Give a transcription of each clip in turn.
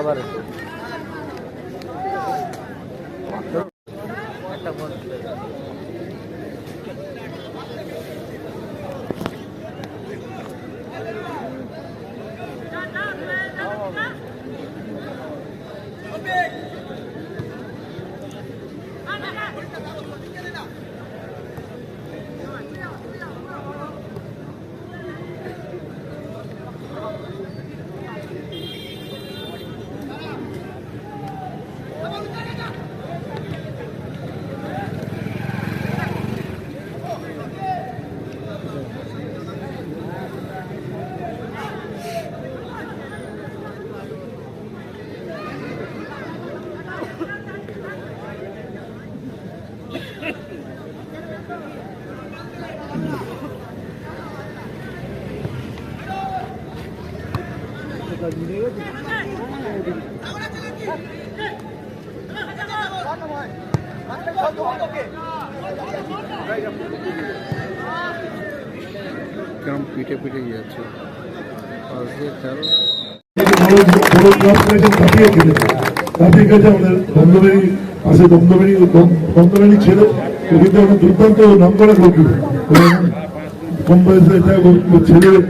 আছে ওরা খেলেছে। কাটিয়ে খেলেছে আমাদের দমদমেরই পাশে দমদমেরই দমদমেরই ছেলে। কিন্তু একটা দুর্দান্ত নাম করা কম বয়সে এটা ও- ও ছেলে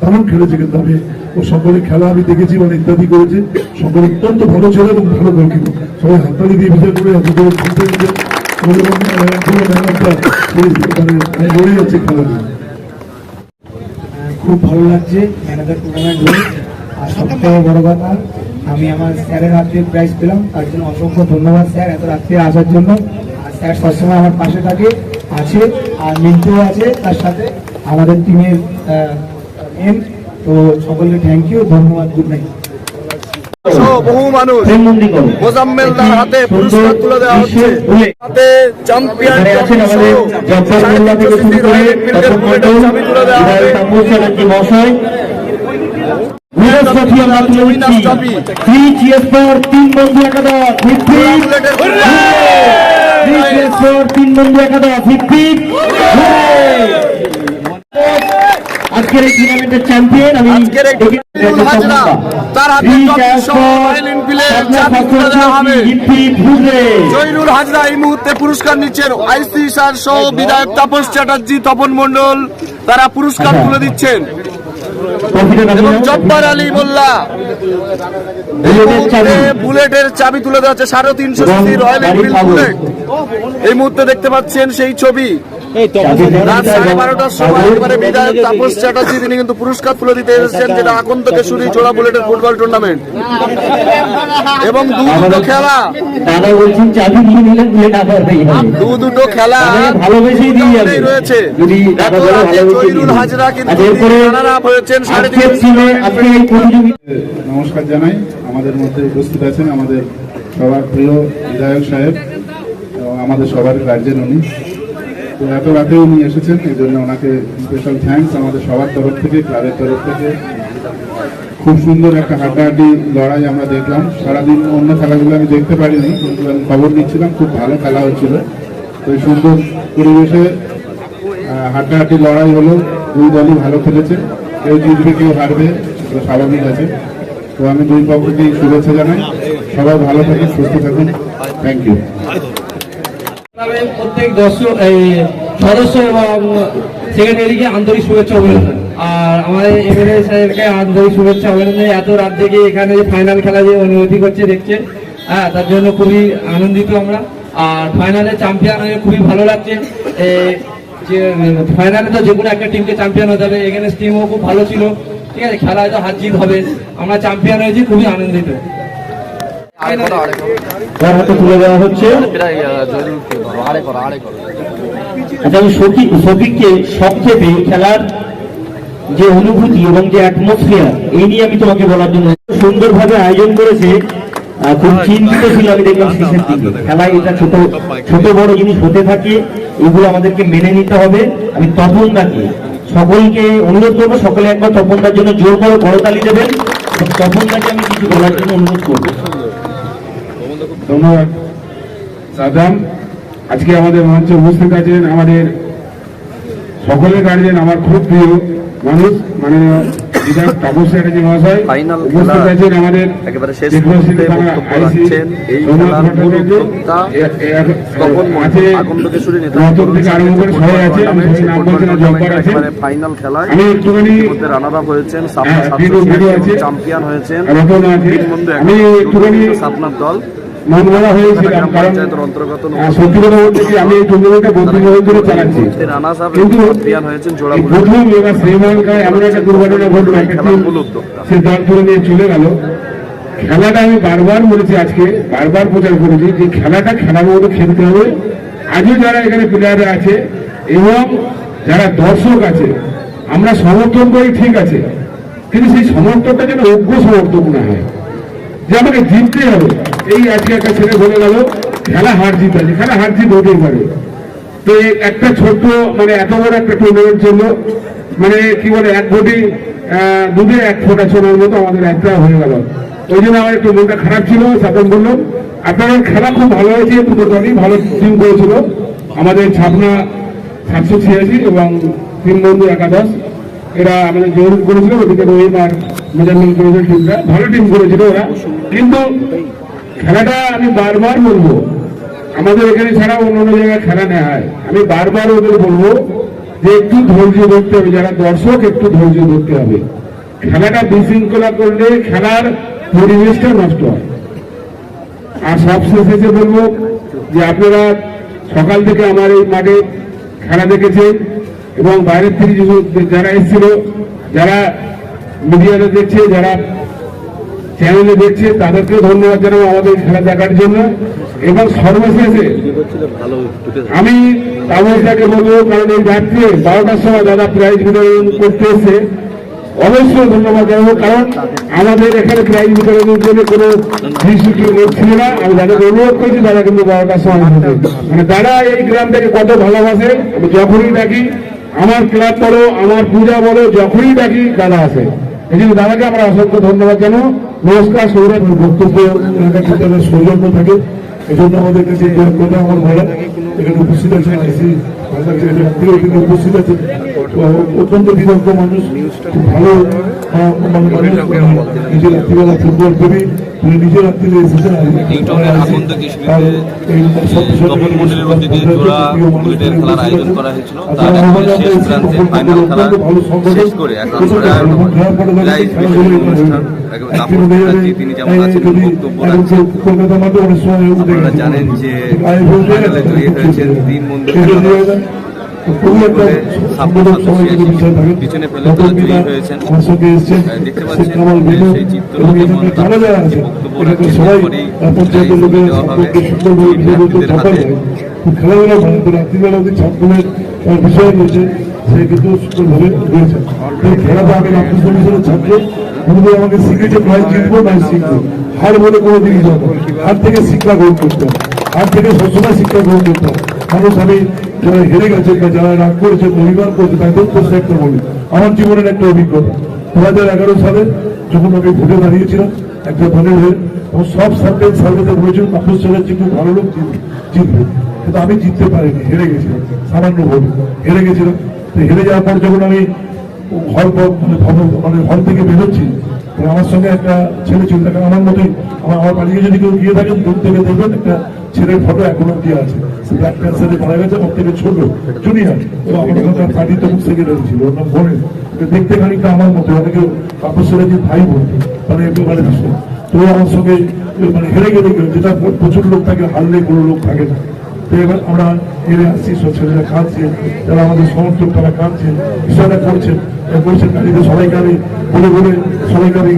দারুণ খেলেছে কিন্তু আমি। ও সকলে খেলা আমি দেখেছি মানে ইত্যাদি করেছে। সকলে অত্যন্ত ভালো ছেলে এবং ভালো সবাই হাততালি দিয়ে বিচার করে মানে যাচ্ছে খুব ভালো লাগছে, ম্যানেজার টুর্নামেন্ট হয়ে আর সবথেকে বড় কথা, আমি আমার স্যারের হাত প্রাইজ পেলাম, তার জন্য অসংখ্য ধন্যবাদ স্যার এত রাত্রে আসার জন্য। আর স্যার সবসময় আমার পাশে থাকে, আছে, আর মিন্টুও আছে তার সাথে আমাদের টিমের এম তো সকলকে থ্যাংক ইউ ধন্যবাদ গুড নাইট বহু মানুষ মোজাম্মেলদার হাতে পুরস্কার তুলে দেওয়া হচ্ছে। হাতে চ্যাম্পিয়ন এখানে আছেন আমাদের জব্বার মোল্লা থেকে আজকের এই টুর্নামেন্টের চ্যাম্পিয়ন আমি আজকের এই হাজরা, তার হাতে। জয়নুল হাজরা এই মুহূর্তে পুরস্কার নিচ্ছেন আইসি স্যার সহ বিধায়ক তাপস চ্যাটার্জি তপন মন্ডল তারা পুরস্কার তুলে দিচ্ছেন। এবং জব্বার আলী মোল্লা বুলেটের চাবি তুলে দেওয়া হচ্ছে। সাড়ে তিনশো রয়্যাল এনফিল্ড বুলেট। এই মুহূর্তে দেখতে পাচ্ছেন সেই ছবি। রাত সাড়ে বারোটার সময় একেবারে বিধায়ক তাপস চ্যাটার্জি তিনি কিন্তু পুরস্কার তুলে দিতে এসেছেন যেটা জোড়া বুলেটের ফুটবল টুর্নামেন্ট এবং দু দুটো খেলা। দু দুটো খেলা রয়েছে। হাজরা কিন্তু হয়েছেন সাড়ে প্রতিযোগিতা নমস্কার জানাই। আমাদের মধ্যে উপস্থিত আছেন আমাদের সবার প্রিয় বিধায়ক সাহেব আমাদের সবার গার্জেন উনি। তো এত রাতে উনি এসেছেন, এই জন্য ওনাকে স্পেশাল থ্যাঙ্কস আমাদের সবার তরফ থেকে, ক্লাবের তরফ থেকে। খুব সুন্দর একটা হাড্ডাহাড্ডি লড়াই আমরা দেখলাম। সারাদিন অন্য খেলাগুলো আমি দেখতে পারিনি, কিন্তু আমি খবর নিচ্ছিলাম, খুব ভালো খেলা হচ্ছিল তো এই সুন্দর পরিবেশে হাড্ডাহাড্ডি লড়াই হলো, দুই দলই ভালো খেলেছে। কেউ জিতবে, কেউ হারবে এটা স্বাভাবিক আছে। তো আমি দুই পক্ষকেই শুভেচ্ছা জানাই। সবাই ভালো থাকুন, সুস্থ থাকুন। থ্যাংক ইউ প্রত্যেক দর্শক এই সদস্য এবং সেক্রেটারিকে আন্তরিক শুভেচ্ছা অভিনন্দন। আর আমাদের এমএলএ সাহেবকে আন্তরিক শুভেচ্ছা অভিনন্দন। এত রাত থেকে এখানে যে ফাইনাল খেলা যে অনুমতি করছে দেখছে হ্যাঁ তার জন্য খুবই আনন্দিত আমরা। আর ফাইনালে চ্যাম্পিয়ন হয়ে খুবই ভালো লাগছে। যে ফাইনালে তো যে কোনো একটা টিমকে চ্যাম্পিয়ন হতে হবে। এখানে টিমও খুব ভালো ছিল। ঠিক আছে খেলায় তো হার জিত হবে। আমরা চ্যাম্পিয়ন হয়েছি খুবই আনন্দিত। তুলে দেওয়া হচ্ছে। আচ্ছা আমি সংক্ষেপে খেলার যে অনুভূতি এবং যে অ্যাটমসফিয়ার এই নিয়ে আমি তোমাকে বলার জন্য সুন্দরভাবে আয়োজন করেছে খুব চিন্তিত ছিল আমি দেখলাম শেষের দিকে। খেলায় এটা ছোট ছোট বড় জিনিস হতে থাকে এগুলো আমাদেরকে মেনে নিতে হবে। আমি তপনদাকে সকলকে অনুরোধ করব সকলে একবার তপনদার জন্য জোর করে করতালি দেবেন। তপনদাকে আমি কিছু বলার জন্য অনুরোধ করব। ধন্যবাদ। সাদাম আজকে আমাদের মঞ্চে উপস্থিত আছেন আমাদের সকলের গার্জেন আমার খুব প্রিয় মানুষ মানে বিধায়ক তাপস চ্যাটার্জি মহাশয়। উপস্থিত আছেন আমাদের ফাইনাল খেলায় রানার হয়েছেন হ্যাঁ। চ্যাম্পিয়ন হয়েছেন। আমি একটুখানি দল। মন ভরা হয়েছিলাম কারণ অন্তর্গত সত্যি কথা বলতে কি আমি এই টুর্নামেন্টটা বত্রিশ বছর ধরে চালাচ্ছি। কিন্তু এবার এমন একটা দুর্ঘটনা ঘটলো একটা টিম সে দল ধরে নিয়ে চলে গেল। খেলাটা আমি বারবার বলেছি আজকে বারবার প্রচার করেছি যে খেলাটা খেলার মতো খেলতে হবে। আজও যারা এখানে প্লেয়ারে আছে এবং যারা দর্শক আছে আমরা সমর্থন করি ঠিক আছে কিন্তু সেই সমর্থনটা যেন অজ্ঞ সমর্থক না হয়। যে আমাকে জিততে হবে এই আজকে একটা ছেলে বলে গেল খেলা হার জিত আছে খেলা হার জিত হতেই পারে তো একটা ছোট্ট মানে এত বড় একটা টুর্নামেন্ট ছিল মানে কি বলে এক আহ, দুধে এক ফোঁটা সোনার মতো আমাদের একটা হয়ে গেল। ওই জন্য আমার একটু মনটা খারাপ ছিল সাপন বলল আপনাদের খেলা খুব ভালো হয়েছে দুটো দলই ভালো টিম করেছিল। আমাদের ছাপনা সাতশো ছিয়াশি এবং তিন বন্ধু একাদশ এরা আমাদের জরুরি করেছিল ওদিকে রহিম আর মেজারমেন্ট করেছিল টিমটা, ভালো টিম করেছিল ওরা। কিন্তু খেলাটা আমি বারবার বলব, আমাদের এখানে ছাড়া অন্য অন্য জায়গায় খেলা নেওয়া হয় আমি বারবার ওদের বলব যে একটু ধৈর্য ধরতে হবে, যারা দর্শক, একটু ধৈর্য ধরতে হবে। খেলাটা বিশৃঙ্খলা করলে খেলার পরিবেশটা নষ্ট হয়। আর সবশেষ এসে বলব যে আপনারা সকাল থেকে আমার এই মাঠে খেলা দেখেছেন এবং বাইরের থেকে যারা এসেছিল, যারা মিডিয়াতে দেখছে, যারা চ্যানেলে দেখছে, তাদেরকেও ধন্যবাদ জানাব আমাদের খেলা দেখার জন্য। এবং সর্বশেষে আমি তামসদাকে বলব, কারণ এই রাত্রে বারোটার সময় দাদা প্রাইজ বিতরণ করতে এসে অবশ্যই ধন্যবাদ জানাব, কারণ আমাদের এখানে প্রাইজ বিতরণের জন্য কোনো ছিল না। আমি দাদাকে অনুরোধ করছি, দাদা কিন্তু বারোটার সময়। মানে দাদা এই গ্রামটাকে কত ভালোবাসে যখনই ডাকি, আমার ক্লাব বলো, আমার পূজা বলো, যখনই ডাকি, দাদা আসে। এই জন্য দাদাকে আমরা অসংখ্য ধন্যবাদ জানো নমস্কার, সৌরভ বক্তব্য সৌজন্য থাকে। এই জন্য আমাদের কাছে আমার ভালো এখানে উপস্থিত আছেন আইসি এখানে উপস্থিত আছে তো অত্যন্ত বিদগ্ধ মানুষ ভালো মানে মানুষ, নিজের রাত্রিবেলা ফুটবল প্রেমী নিজের রাত্রিতে এসেছেন নিউটনের আকন্দ কৃষিবিদে তপন মন্ডলের উদ্যোগে জোড়া বুলেটের খেলার আয়োজন করা হয়েছিল। তার শেষ প্রান্তে ফাইনাল খেলা শেষ করে এখন প্রাইজ বিতরণ অনুষ্ঠান একেবারে তাপস চ্যাটার্জি তিনি যেমন আছেন বক্তব্য রাখছেন। আপনারা জানেন যে ফাইনালে জয়ী হয়েছেন তিন মন্দির বলে সাপোর্ট পিছনে ফেলে জয়ী হয়েছেন। দেখতে পাচ্ছেন সেই চিত্র যেমন তার যে বক্তব্য রাখছেন এরপরেই দেওয়া হবে। বিদ্যার্থীদের হাতে খেলাধুলা রাত্রিবেলা অব্দি ছাত্রদের বিষয় রয়েছে সে কিন্তু সুন্দরভাবে রয়েছে এই খেলাটা আমি রামকৃষ্ণ মিশনের ছাত্র গুরুদেব আমাকে শিখেছে নয় জিতবো শিখব। হার বলে কোনো জিনিস যাব হার থেকে শিক্ষা গ্রহণ করতে হবে। হার থেকে সবসময় শিক্ষা গ্রহণ করতে হবে। মানুষ আমি যারা হেরে গেছে যারা রাগ করেছে অভিমান করেছে তাদের প্রশ্ন একটা বলি আমার জীবনের একটা অভিজ্ঞতা। দু হাজার এগারো সালে যখন আমি ভোটে দাঁড়িয়েছিলাম, একটা দলের হয়ে তখন সব সার্ভে সার্ভেতে বলেছিল তাপস চ্যাটার্জি খুব ভালো লোক জিতবে কিন্তু আমি জিততে পারিনি, হেরে গেছিলাম, সামান্য ভোট হেরে গেছিলাম। তো হেরে যাওয়ার পর যখন আমি হল মানে মানে হল থেকে বেরোচ্ছি আমার সঙ্গে একটা ছেলে ছিল দেখেন আমার মতোই, আমার আমার বাড়িতে যদি কেউ গিয়ে থাকেন, দূর থেকে দেখবেন একটা ছেলের ফটো এখনও দিয়ে আছে। ব্লাড ক্যান্সারে মারা গেছে, আমার থেকে ছোট জুনিয়র এবং আমার ওখানকার ওর নাম বোনের তো দেখতে খানিকটা আমার মতো যে ভাই মানে ভীষণ তো আমার সঙ্গে মানে হেরে গেলে যেটা প্রচুর লোক থাকে, হারলে কোনো লোক থাকে না। তো এবার আমরা আসছি খাচ্ছে যারা আমাদের সমর্থক তারা কাঁদছেন বিষয়টা করছেন করছেন গাড়িতে সবাইকে আমি বলে বলে সবাইকে আমি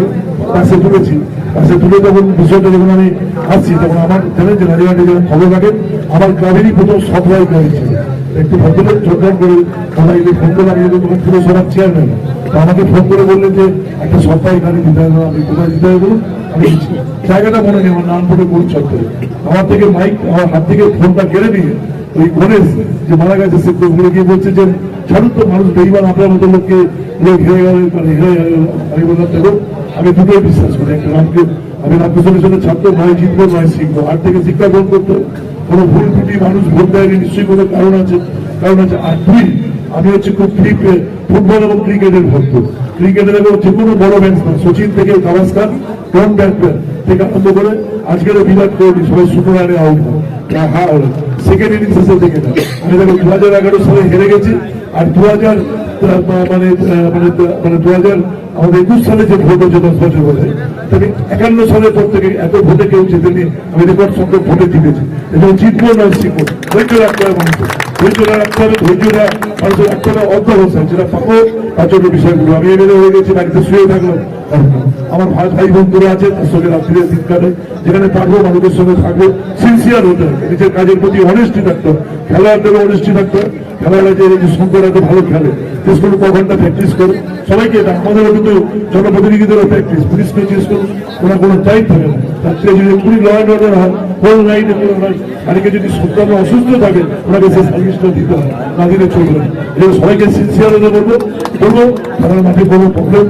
পাশে তুলেছি। পাশে তুলে তখন বিষয়টা যখন আমি আসছি, তখন আমার জানেন যে যখন খবর রাখেন আমার ক্লাবেরই প্রথম গাড়ি ছিল একটু ভদ্রলোক যোগদান করে সবাইকে ফোন করে আমি তখন পুরসভার চেয়ারম্যান তো আমাকে ফোন করে বললেন যে, একটা সরকারি গাড়ি দিতে হবে, আমি কোথায় দিতে হবে আমি জায়গাটা মনে নেই, আমার নানপুরে কোন চত্বরে। আমার থেকে মাইক, আমার হাত থেকে ফোনটা কেড়ে নিয়ে ওই গণেশ যে মারা গেছে, সে ঘুরে গিয়ে বলছে যে, ছাড়ুন তো, মানুষ বেইমান, আপনার মতো লোককে লোক হেরে গেল মানে হেরে গেল। আমি বললাম দেখো আমি দুটোই বিশ্বাস করি, একটা রামকে, আমি রামকৃষ্ণ মিশনের ছাত্র নয় জিতবো নয় শিখব, আর থেকে শিক্ষা গ্রহণ করতে। কোনো ভুল ত্রুটি মানুষ ভুল দেয়নি, নিশ্চয়ই কোনো কারণ আছে। কারণ আছে আর দুই আমি হচ্ছে খুব ক্রিকেট ফুটবল এবং ক্রিকেটের ভক্ত। ক্রিকেটের এবং যে কোনো বড় ব্যাটসম্যান, সচিন থেকে গাভাস্কার কোন ব্যাটম্যান থেকে আরম্ভ করে আজকের বিরাট কোহলি, সবাই সুপার আউট হয় সেকেন্ড ইনিংস এসে থেকে না আমি দেখো দু হাজার এগারো সালে হেরে গেছি, আর দু হাজার মানে মানে মানে দু হাজার আমাদের একুশ সালে যে ভোট হচ্ছে দশ বছর পরে তাকে একান্ন সালের পর থেকে এত ভোটে কেউ জিতেনি, আমি রেকর্ড সংখ্যক ভোটে জিতেছি। এবং জিতবো নয় শিখব ধৈর্য রাখতে হবে মানুষের ধৈর্য রাখতে হবে ধৈর্যটা মানুষের রাখতে হবে যেটা পাবো জন্য বিষয়গুলো আমি এমএলএ হয়ে গেছি, বাড়িতে শুয়ে থাকলাম আমার ভাই ভাই বন্ধুরা আছে, তার সঙ্গে রাত্রিরে দিন কাটে যেখানে পারব মানুষের সঙ্গে থাকব। সিনসিয়ার হতে হবে নিজের কাজের প্রতি অনেস্টি থাকতে। খেলোয়াড়দেরও অনেস্টি থাকতে। হবে খেলোয়াড়রা যে শঙ্কর এত ভালো খেলে। করুন ক ঘণ্টা প্র্যাকটিস করো। সবাইকে এটা আমাদেরও কিন্তু জনপ্রতিনিধিদেরও প্র্যাকটিস পুলিশকে জিজ্ঞেস করুন, ওনার কোনো টাইম থাকে না। তার যদি কুড়ি ল অর্ডার হয় হোল নাইটে কালকে যদি সন্তান অসুস্থ থাকে ওনাকে সেই সার্ভিসটা দিতে হয় না দিলে চলবে না। জন্য সবাইকে সিনসিয়ার হতে বলব বলব, খেলার মাঠে কোনো প্রবলেম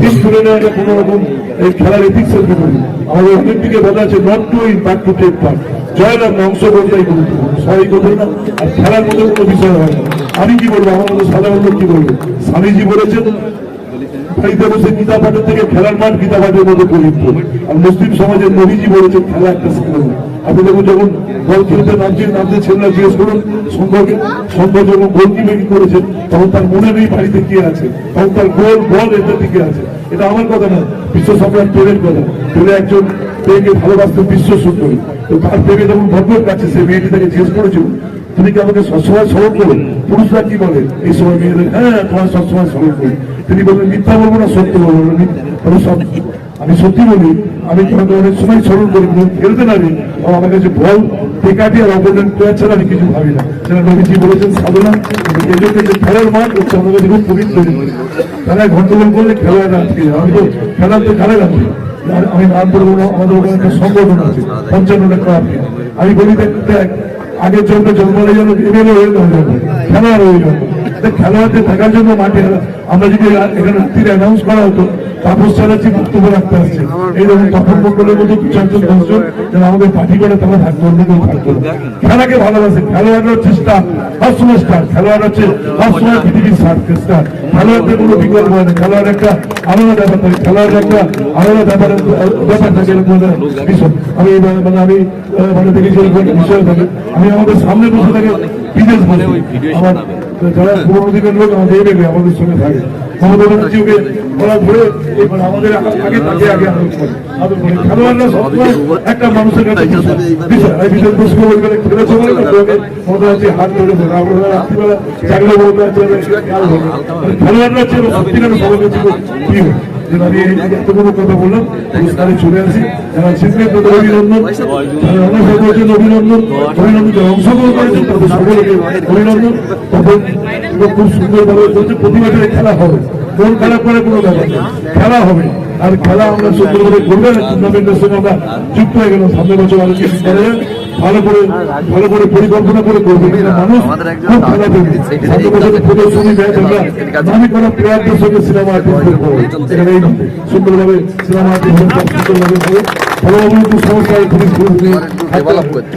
টিম তুলে নেওয়া এটা কোনো রকম এই খেলার এথিক্সের বিপরীত আমাদের অলিম্পিকে বলা আছে not to win but to take part জয়লাভ না অংশগ্রহণটাই গুরুত্বপূর্ণ সবাই করবে না, আর খেলার মধ্যে কোনো বিষয় হয় না। আমি কি বলব? আমার মতো সাধারণ লোক কি বলব? স্বামীজি বলেছেন, বাড়িতে থেকে খেলার মাঠ গীতা পাঠের মধ্যে পবিত্র আর মুসলিম সমাজের নবীজি বলেছেন, খেলা একটা শিখে আপনি দেখুন যখন বল খেলতে নামছে নামতে ছেলেরা জিজ্ঞেস করুন শঙ্করকে শঙ্কর যখন গোল কি করেছেন, তখন তার মনে নেই বাড়িতে কে আছে, তখন তার গোল বল এটা দিকে আছে। এটা আমার কথা না বিশ্ব সম্রাট পেলের কথা। পেলে একজন মেয়েকে ভালোবাসতেন বিশ্ব সুন্দরী। তো তার প্রেমে যখন ভদ্রের কাছে সে মেয়েটি তাকে জিজ্ঞেস করেছিল, তুমি কি আমাকে সবসময় স্মরণ করো? পুরুষরা কি বলে? এই সময় মেয়েদের হ্যাঁ তোমার সবসময় স্মরণ করি। তিনি বললেন, মিথ্যা বলব না, সত্য বলব না। আমি সব আমি সত্যি বলি, আমি তোমাকে অনেক সময় স্মরণ করি খেলতে নামি ও আমার কাছে বল, টেকাটি আর অপোনেন্ট প্লেয়ার ছাড়া আমি কিছু ভাবি না সেটা নবীজি বলেছেন, সাধনা এই জন্য যে খেলার মাঠ হচ্ছে আমার কাছে খুব পবিত্র। খেলায় গন্ডগোল করলে আটকে যায়। আমি তো খেলার তো খেলায় রাখি আর আমি নাম বলব না, আমাদের ওখানে একটা সংগঠন আছে, পঞ্চান্নটা ক্লাব আমি বলি দেখ আগের জন্য জন্মালে যেন এমএলএ হয়ে যাবে খেলোয়াড় হয়ে যাবে খেলোয়াড়দের থাকার জন্য মাঠে আমরা যদি এখানে রাত্রিরে অ্যানাউন্স করা হতো, তাপস চ্যাটার্জি বক্তব্য রাখতে আসছে, এইরকম তপন মন্ডলের মতো দু চারজন, দশজন যারা আমাদের পার্টি করে তারা থাকতো অন্য কেউ থাকতো খেলাকে ভালোবাসে খেলোয়াড় হচ্ছে স্টার সবসময় স্টার খেলোয়াড় হচ্ছে সবসময় পৃথিবীর স্টার খেলোয়াড়দের কোনো বিকল্প হয় না খেলোয়াড় একটা আলাদা ব্যাপার থাকে খেলোয়াড় একটা আলাদা ব্যাপার ব্যাপার থাকে এরকম বিষয়। আমি মানে আমি মানে দেখেছি এরকম বিষয় থাকে। আমি আমাদের সামনে বসে থাকে বিদেশ বলে আমার যারা পুরনো দিনের লোক আমাদের দেখবে আমাদের সঙ্গে থাকে। মমতা ব্যানার্জিকে ওরা ধরে এবার আমাদের আগে তাকে আগে আদর করে। আদর করে। খেলোয়াড়রা সবসময় একটা মানুষের কাছে বিষয়। প্রশ্ন খেলে সময় মমতা ব্যানার্জি হাত ধরে ধরে আমরা রাত্রিবেলা চাকরি ব্যানার্জি হবে খেলোয়াড়রা ছিল সত্যিকার সবার কাছে প্রিয় বছরে খেলা হবে। মন খারাপ করে কোনো ব্যাপার খেলা হবে। আর খেলা আমরা সুন্দরভাবে করবেন টুর্নামেন্টের সঙ্গে আমরা যুক্ত হয়ে গেলাম। সামনে বছর কিছু করে ভালো করে ভালো করে পরিকল্পনা করে করবেন মানুষ খুব করবে বছরের প্রদর্শনী নামি করা প্লেয়ারদের সঙ্গে সিনেমা আর্টিস্ট করব এখানে সুন্দরভাবে সিনেমা আর্টিস্ট সুন্দরভাবে করতে,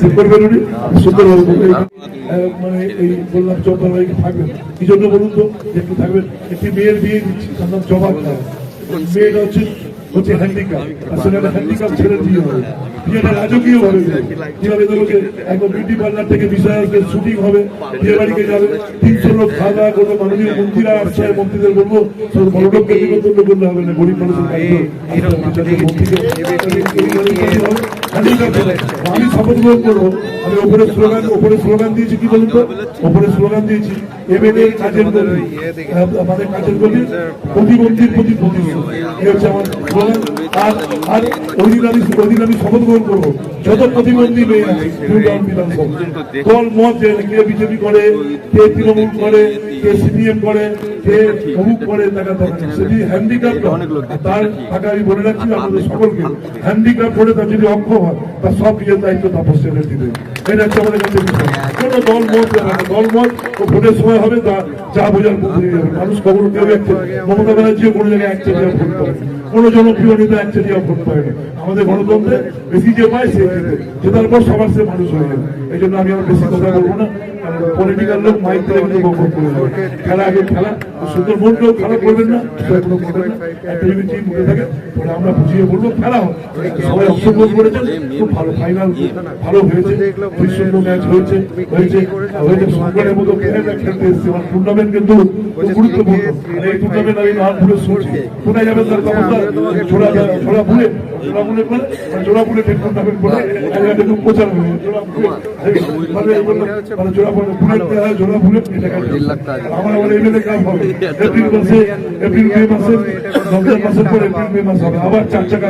সুন্দরভাবে সুন্দরভাবে করবে। আহ, মানে এই বললাম চৌদ্দ থাকবেন। কি জন্য বলুন তো? একটু থাকবেন। একটি মেয়ের বিয়ে দিচ্ছি তার নাম জবাব খান মেয়েটা হচ্ছে হচ্ছে হ্যান্ডিক্যাপ আসলে একটা হ্যান্ডিক্যাপ ছেড়ে বিয়ে হবে। বিয়েটা রাজকীয় হবে। কীভাবে যে একদম বিউটি পার্লার থেকে বিষয় আসবে শুটিং হবে বিয়ে বাড়িতে যাবে। তিনশো লোক খাওয়া দাওয়া করবে মাননীয় মন্ত্রীরা আসছে মন্ত্রীদের বলব সব বড় লোককে নিমন্ত্রণ করলে হবে না গরিব মানুষের কাছে। আমি শপথ গ্রহণ করব। আমি ওপরে স্লোগান ওপরে স্লোগান দিয়েছি কি বলুন তো? ওপরে স্লোগান দিয়েছি। এমএলএ কাজের গতি আমাদের কাজের গতি প্রতিবন্ধীর প্রতি প্রতিশোধ এই হচ্ছে আমার স্লোগান আর যদি হয় সব নিজের দায়িত্ব তাপস দিবে এটা আমাদের কাছে দল মত দল মত ও ভোটের সময় হবে তা যা বোঝার মানুষ কখনো কেউ একটা মমতা ব্যানার্জিও কোনো জায়গায়। কোনো জনপ্রিয় নেতা এক চাটিয়া ভোট পায় না আমাদের গণতন্ত্রে বেশি যে পায় সে জেতে জেতার পর সবার সে মানুষ হয়ে যাবে। এই জন্য আমি আর বেশি কথা বলব না। পলিটিক্যাল লোক মাইক থেকে কিন্তু বক বক করে দেবে। খেলা আগে খেলা সুন্দর মনকেও খারাপ করবেন না সেটা কোনো করবেন না। একটা যদি টিম উঠে থাকে আমরা বুঝিয়ে বলব খেলা হোক সবাই অংশগ্রহণ করেছেন খুব ভালো ফাইনাল ভালো হয়েছে দুই শূন্য ম্যাচ হয়েছে হয়েছে হয়েছে মতো খেলতে এসছে। আমার টুর্নামেন্ট কিন্তু গুরুত্বপূর্ণ। এই টুর্নামেন্ট আমি নাম ভুলে শুনছি। কোথায় যাবেন তার ছোড়া ছোড়া ভুলে ছোড়া জোড়া ভুলে টুর্নামেন্ট খুব প্রচার জোড়া ভুলে জোড়া ভুলে ভুলে দেওয়া হয়, জোড়া ভুলে এটা কাজ আমার আমার এমএলএ কাজ হবে। এপ্রিল মাসে এপ্রিল মে মাসে রমজান মাসের পর এপ্রিল মে মাস হবে। আবার চার চাকা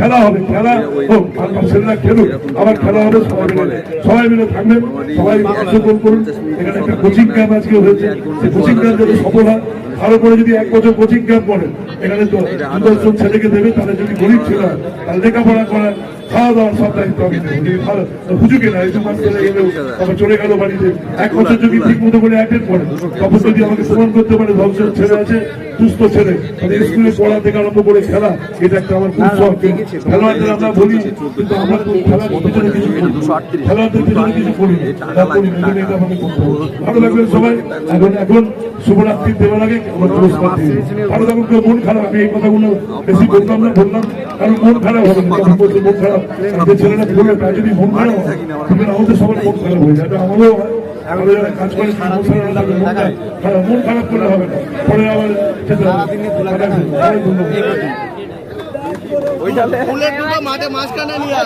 খেলা হবে খেলা। হোক ছেলেরা খেলুক। আবার খেলা হবে সবাই মিলে। সবাই মিলে থাকবেন সবাই অংশগ্রহণ করুন। এখানে একটা কোচিং ক্যাম্প আজকে হয়েছে। সেই কোচিং ক্যাম্প যদি সফল হয় ভালো করে যদি এক বছর কোচিং ক্যাম্প করেন এখানে তো সুদর্শন ছেলেকে দেবে তাহলে যদি গরিব ছিল তাহলে লেখাপড়া করার খাওয়া দাওয়ার ভালো বুঝুকে না এই মাস চলে গেলেও চলে গেল বাড়িতে এক বছর যদি ঠিক মতো করে অ্যাটেন্ড করে তখন যদি আমাকে করতে পারে ছেলে আছে সুস্থ ছেলে স্কুলে পড়া থেকে আরম্ভ করে খেলা এটা একটা আমার খুব শখ খেলোয়াড়দের আমরা বলি কিন্তু আমরা তো খেলার পিছনে কিছু খেলোয়াড়দের পিছনে কিছু করি না। করি। এটা আমাকে করতে হবে। ভালো থাকবেন সবাই এখন এখন শুভরাত্রি দেওয়ার আগে আমার পুরস্কার দিয়ে ভালো থাকুন মন খারাপ আমি এই কথাগুলো বেশি বলতাম না বললাম কারণ মন খারাপ হবে মন খারাপ যে ছেলেটা বলবে তার যদি করে তখন আমাদের সবার মন খারাপ হয়ে এটা আমারও আমাদের কাজ করে মন খারাপ করলে হবে না পরে আবার দুটো মাঠে মাঝখানে নিয়ে।